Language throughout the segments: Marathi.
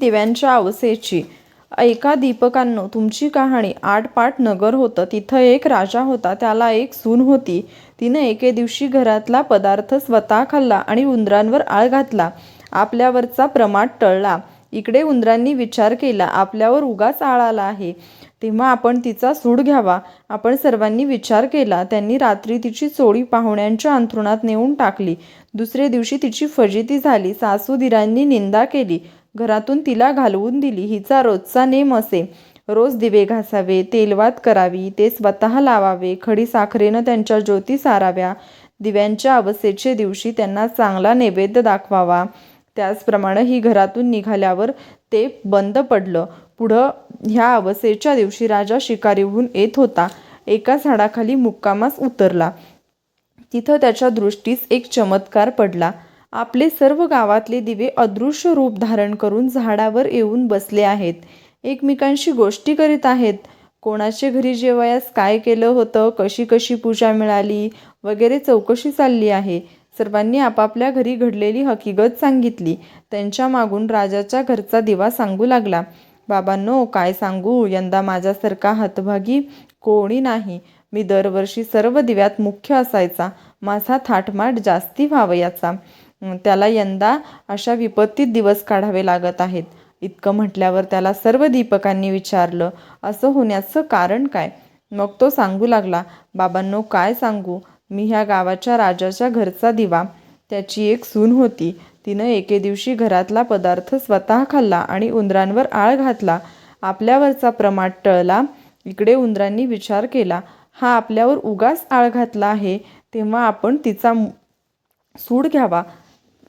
दिव्यांच्या अवसेची. एका दीपकांनो तुमची कहाणी आटपाट नगर होतं. तिथं एक राजा होता त्याला एक सून होती. तिनं एके दिवशी घरातला पदार्थ स्वतः खाल्ला आणि उंदरांवर आळ घातला. आपल्यावरचा प्रमाद टळला. इकडे उंदरांनी विचार केला आपल्यावर उगाच आळ आला आहे. तेव्हा आपण तिचा सूड घ्यावा. आपण सर्वांनी विचार केला. त्यांनी रात्री तिची चोळी पाहुण्यांच्या अंथरुणात नेऊन टाकली. दुसरे दिवशी तिची फजिती झाली. सासूदिरांनी निंदा केली. घरातून तिला घालवून दिली. हिचा रोजचा नेम असे. रोज दिवे घासावे तेलवात करावी ते स्वतः लावावे खडी साखरेनं त्यांच्या ज्योती साराव्या दिव्यांच्या अवस्थेचे दिवशी त्यांना चांगला नैवेद्य दाखवावा. त्याचप्रमाणे ही घरातून निघाल्यावर ते बंद पडलं. पुढं ह्या अवसेच्या दिवशी राजा शिकारीहून येत होता. एका झाडाखाली मुक्कामास उतरला. तिथं त्याच्या दृष्टीस एक चमत्कार पडला. आपले सर्व गावातले दिवे अदृश्य रूप धारण करून झाडावर येऊन बसले आहेत. एकमेकांशी गोष्टी करीत आहेत. कोणाच्या घरी जेवयास काय केलं होतं? कशी कशी पूजा मिळाली? वगैरे चौकशी चालली आहे. सर्वांनी आपापल्या घरी घडलेली हकीकत सांगितली. त्यांच्या मागून राजाच्या घरचा दिवा सांगू लागला. बाबांनो काय सांगू? यंदा माझ्यासारखा हतभागी कोणी नाही. मी दरवर्षी सर्व दिव्यात मुख्य असायचा. माझा थाटमाट जास्ती व्हावयाचा. त्याला यंदा अशा विपत्तीत दिवस काढावे लागत आहेत. इतकं म्हटल्यावर त्याला सर्व दीपकांनी विचारलं असं होण्याचं कारण काय? मग तो सांगू लागला बाबांनो काय सांगू? मी ह्या गावाच्या राजाच्या घरचा दिवा. त्याची एक सून होती. तिनं एके दिवशी घरातला पदार्थ स्वतः खाल्ला आणि उंदरांवर आळ घातला. आपल्यावरचा प्रमाद टळला. इकडे उंदरांनी विचार केला हा आपल्यावर उगाच आळ घातला आहे. तेव्हा आपण तिचा सूड घ्यावा.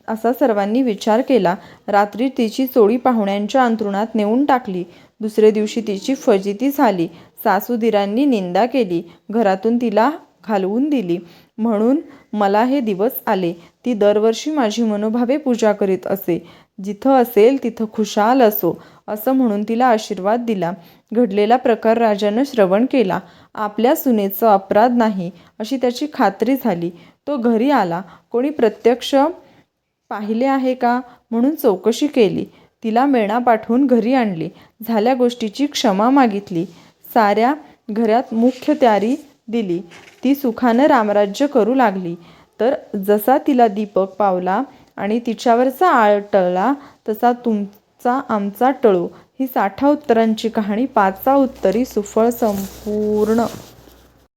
असा सर्वांनी विचार केला. रात्री तिची चोळी पाहुण्यांच्या अंथरुणात नेऊन टाकली. दुसरे दिवशी तिची फजिती झाली. सासूदिरांनी निंदा केली. घरातून तिला घालवून दिली. म्हणून मला हे दिवस आले. ती दरवर्षी माझी मनोभावे पूजा करीत असे. जिथं असेल तिथं खुशाल असो असं म्हणून तिला आशीर्वाद दिला. घडलेला प्रकार राजानं श्रवण केला. आपल्या सुनेचं अपराध नाही अशी त्याची खात्री झाली. तो घरी आला. कोणी प्रत्यक्ष पाहिले आहे का? म्हणून चौकशी केली. तिला मेणा पाठवून घरी आणली. झाल्या गोष्टीची क्षमा मागितली. साऱ्या घरात मुख्य तयारी दिली. ती सुखानं रामराज्य करू लागली. तर जसा तिला दीपक पावला आणि तिच्यावरचा आळ टळला तसा तुमचा आमचा टळो. ही साठा उत्तरांची कहाणी पाचा उत्तरी सुफळ संपूर्ण.